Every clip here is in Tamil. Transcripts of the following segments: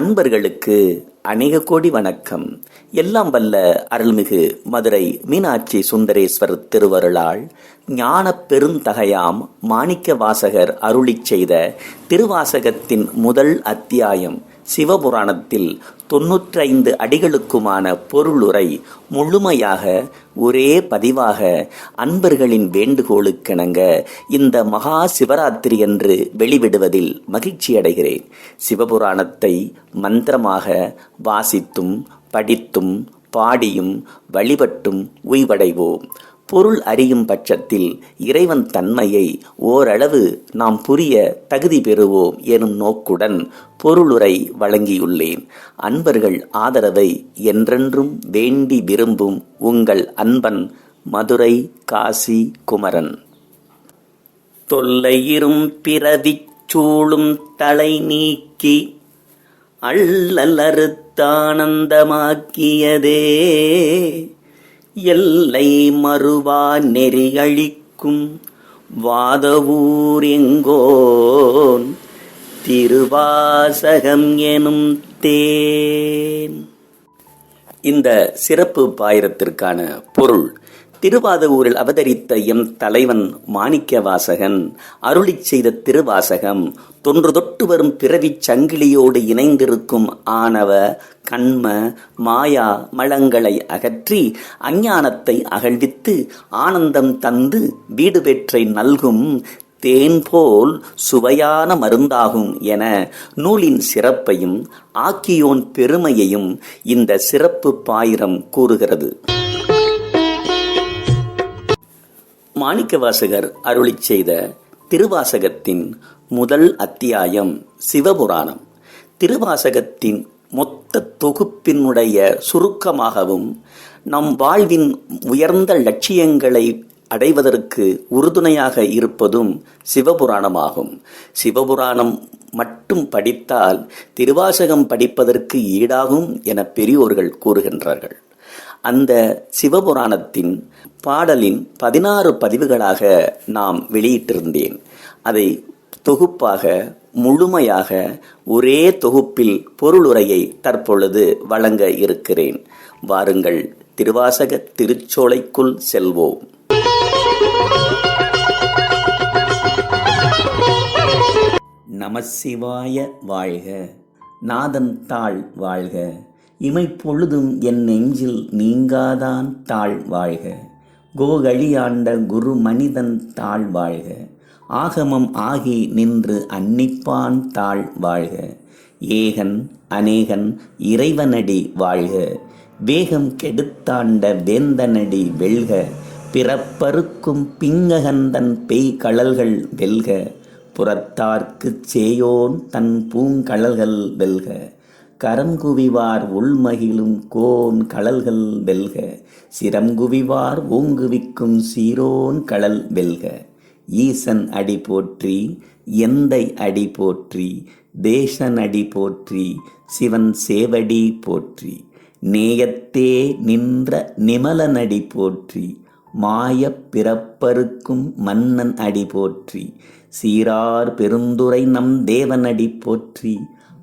அன்பர்களுக்கு அநேக கோடி வணக்கம். எல்லாம் வல்ல அருள்மிகு மதுரை மீனாட்சி சுந்தரேஸ்வர் திருவருளால் ஞான பெருந்தகையாம் மாணிக்க வாசகர் அருளிச் செய்த திருவாசகத்தின் முதல் அத்தியாயம் சிவபுராணத்தில் தொன்னூற்றைந்து அடிகளுக்குமான பொருளுரை முழுமையாக ஒரே பதிவாக அன்பர்களின் வேண்டுகோளுக்கிணங்க இந்த மகா சிவராத்திரி என்று வெளிவிடுவதில் மகிழ்ச்சி அடைகிறேன். சிவபுராணத்தை மந்திரமாக வாசித்தும் படித்தும் பாடியும் வழிபட்டும் உய்வடைவோம். பொருள் அறியும் பட்சத்தில் இறைவன் தன்மையை ஓரளவு நாம் புரிய தகுதி பெறுவோம் எனும் நோக்குடன் பொருளுரை வழங்கியுள்ளேன். அன்பர்கள் ஆதரவை என்றென்றும் வேண்டி விரும்பும் உங்கள் அன்பன் மதுரை காசி குமரன். தொல்லையிரும் பிறவிச் சூழும் தலை நீக்கி அள்ளலறுத்தானந்தமாக்கியதே எல்லை மறுவா நெறியழிக்கும் வாதவூர் எங்கோன் திருவாசகம் எனும் தேன். இந்த சிறப்பு பாயிரத்திற்கான பொருள் திருவாதவூரில் அவதரித்த எம் தலைவன் மாணிக்க வாசகன் அருளிச் செய்த திருவாசகம் தொன்று தொட்டு வரும் பிறவிச் சங்கிலியோடு இணைந்திருக்கும் ஆணவ கண்ம மாயா மலங்களை அகற்றி அஞ்ஞானத்தை அகழ்வித்து ஆனந்தம் தந்து வீடு பெற்றை நல்கும் தேன் போல் சுவையான மருந்தாகும் என நூலின் சிறப்பையும் ஆக்கியோன் பெருமையையும் இந்த சிறப்பு பாயிரம் கூறுகிறது. மாணிக்கவாசகர் அருளிச் செய்த திருவாசகத்தின் முதல் அத்தியாயம் சிவபுராணம். திருவாசகத்தின் மொத்த தொகுப்பினுடைய சுருக்கமாகவும் நம் வாழ்வின் உயர்ந்த லட்சியங்களை அடைவதற்கு உறுதுணையாக இருப்பதும் சிவபுராணமாகும். சிவபுராணம் மட்டும் படித்தால் திருவாசகம் படிப்பதற்கு ஈடாகும் என பெரியோர்கள் கூறுகின்றார்கள். அந்த சிவபுராணத்தின் பாடலின் பதினாறு பதிவுகளாக நாம் வெளியிட்டிருந்தேன். அதை தொகுப்பாக முழுமையாக ஒரே தொகுப்பில் பொருளுரையை தற்பொழுது வழங்க இருக்கிறேன். வாருங்கள் திருவாசக திருச்சோலைக்குள் செல்வோம். நமசிவாய வாழ்க நாதன் தாழ் வாழ்க. இமைப்பொழுதும் என் நெஞ்சில் நீங்காதான் தாழ் வாழ்க. கோகழியாண்ட குரு மனிதன் தாழ் வாழ்க. ஆகமம் ஆகி நின்று அன்னிப்பான் தாழ் வாழ்க. ஏகன் அநேகன் இறைவனடி வாழ்க. வேகம் கெடுத்தாண்ட வேந்தனடி வெல்க. பிறப்பறுக்கும் பிங்ககந்தன் பெய் கழல்கள் வெல்க. புறத்தார்க்குச் சேயோன் தன் பூங்கழல்கள் வெல்க. கரங்குவிவார் உள்மகிழும் கோன் கடல்கள் வெல்க சிரங்குவிவார் ஓங்குவிக்கும் சீரோன் கடல் வெல்க. ஈசன் அடி போற்றி எந்தை அடி போற்றி தேசன் அடி போற்றி சிவன் சேவடி போற்றி. நேயத்தே நின்ற நிமலனடி போற்றி மாயப் பிறப்பருக்கும் மன்னன் அடி போற்றி. சீரார் பெருந்துரை நம் தேவனடி போற்றி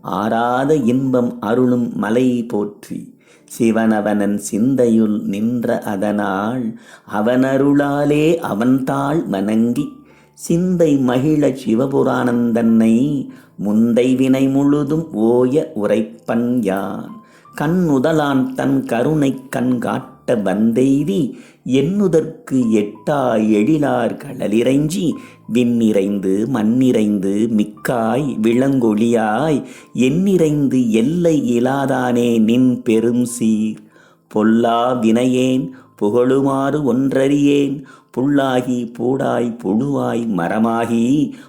ஆராத இன்பம் அருளும் மலை போற்றி சிவனவனன் சிந்தையுள் நின்ற அதனால் அவனருளாலே அவன்தாள் வணங்கி சிந்தை மகிழ சிவபுராணந்தன்னை முந்தை வினை முழுதும் ஓய உரைப்பன் யான். கண் உதலான் தன் கருணை கண் காட்ட வந்தெய்தி எண்ணுதற்கு எட்டா எழிலார் கடலிறைஞ்சி விண்ணிறைந்து மண்ணிறைந்து மிக்காய் விளங்கொழியாய் எண்ணிறைந்து எல்லை இலாதானே நின் பெரும் சீர் பொல்லா வினையேன் புகழுமாறு ஒன்றறியேன் புல்லாகி பூடாய் புழுவாய் மரமாகி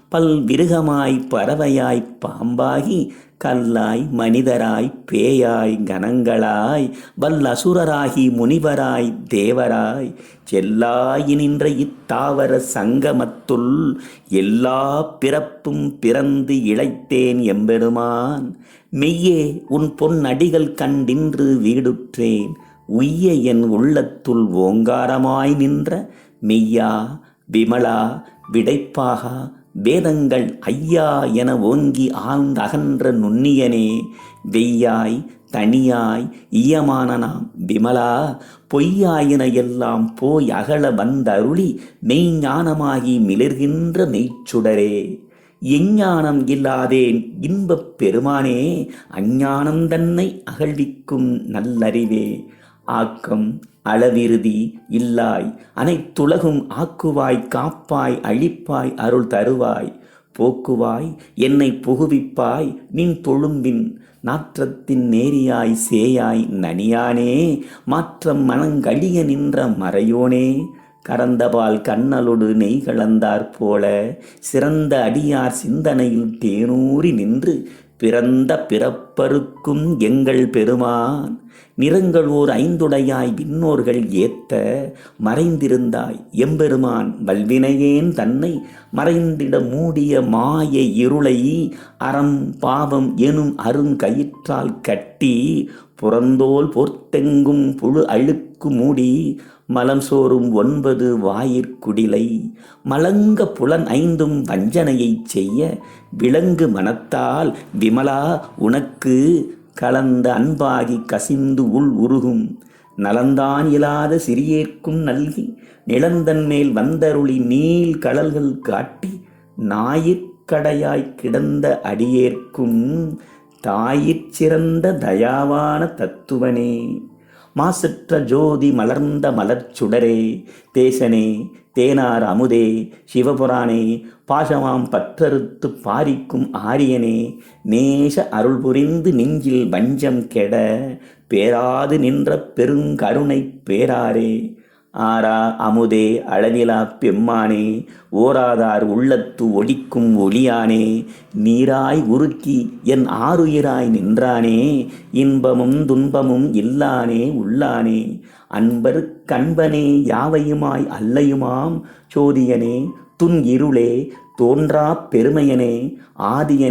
பல் விருகமாய் பறவையாய் பாம்பாகி கல்லாய் மனிதராய் பேயாய் கணங்களாய் வல்லசுரராகி முனிவராய் தேவராய் செல்லாய் நின்ற இத்தாவர சங்கமத்துள் எல்லா பிறப்பும் பிறந்து இழைத்தேன் எம்பெருமான். மெய்யே உன் பொன்னடிகள் கண்டின்று வீடுற்றேன். உய்ய என் உள்ளத்துள் ஓங்காரமாய் நின்ற மெய்யா விமலா விடைப்பாகா வேதங்கள் ஐயா என ஓங்கி ஆழ்ந்த அகன்ற நுண்ணியனே வெய்யாய் தனியாய் ஈயமான நாம் விமலா பொய்யாயின எல்லாம் போய் அகல வந்தருளி மெய்ஞானமாகி மிளர்கின்ற மெய்ச்சுடரே. எஞ்ஞானம் இல்லாதேன் இன்பப் பெருமானே அஞ்ஞானம் தன்னை அகழ்விக்கும் நல்லறிவே. ஆக்கம் அளவிறுதி இல்லாய் அனைத்துலகும் ஆக்குவாய் காப்பாய் அழிப்பாய் அருள் தருவாய். போக்குவாய் என்னை புகுவிப்பாய் நின் தொழும்பின் நாற்றத்தின் நேரியாய் சேயாய் நனியானே மாற்றம் மனங்கழிய நின்ற மறையோனே. கறந்தபால் கண்ணலொடு நெய் கலந்தாற் போல சிறந்த அடியார் சிந்தனையில் தேனூறி நின்று பிறந்த பிறப்பருக்கும் எங்கள் பெருமான் நிறங்கள் ஓர் ஐந்துடையாய் விண்ணோர்கள் ஏத்த மறைந்திருந்தாய். எம்பெருமான் வல்வினையேன் தன்னை மறைந்திட மூடிய மாய இருளை அறம் பாவம் எனும் அருங்கயிற்றால் கட்டி புறந்தோல் போர்த்தெங்கும் புழு அழுக்கு மூடி மலம் சோறும் ஒன்பது வாயிற்குடிலை மலங்க புலன் ஐந்தும் வஞ்சனையைச் செய்ய விலங்கு மனத்தால் விமலா உனக்கு கலந்த அன்பாகி கசிந்து உள் உருகும். நலந்தான் இயலாத சிறியேற்கும் நல்கி நிலந்தன் மேல் வந்தருளி நீள் கடல்கள் காட்டி ஞாயிற்கடையாய் கிடந்த அடியேற்கும் தாயிற் சிறந்த தயாவான தத்துவனே மாசற்ற ஜோதி மலர்ந்த மலர்ச்சுடரே தேசனே தேனார் அமுதே சிவபுராணே பாசமாம் பற்றறுத்து பாரிக்கும் ஆரியனே நேச அருள் புரிந்து நெஞ்சில் வஞ்சம் கெட பேராது நின்ற பெருங்கருணை பேராரே. ஆரா அமுதே அழகிலா பெம்மானே ஓராதார் உள்ளத்து ஒடிக்கும் ஒளியானே நீராய் உருக்கி என் ஆறுயிராய் நின்றானே இன்பமும் துன்பமும் இல்லானே உள்ளானே அன்பர் கண்பனே யாவையுமாய் அல்லையுமாம் சோதியனே துன் இருளே தோன்றா பெருமையனே ஆதியனே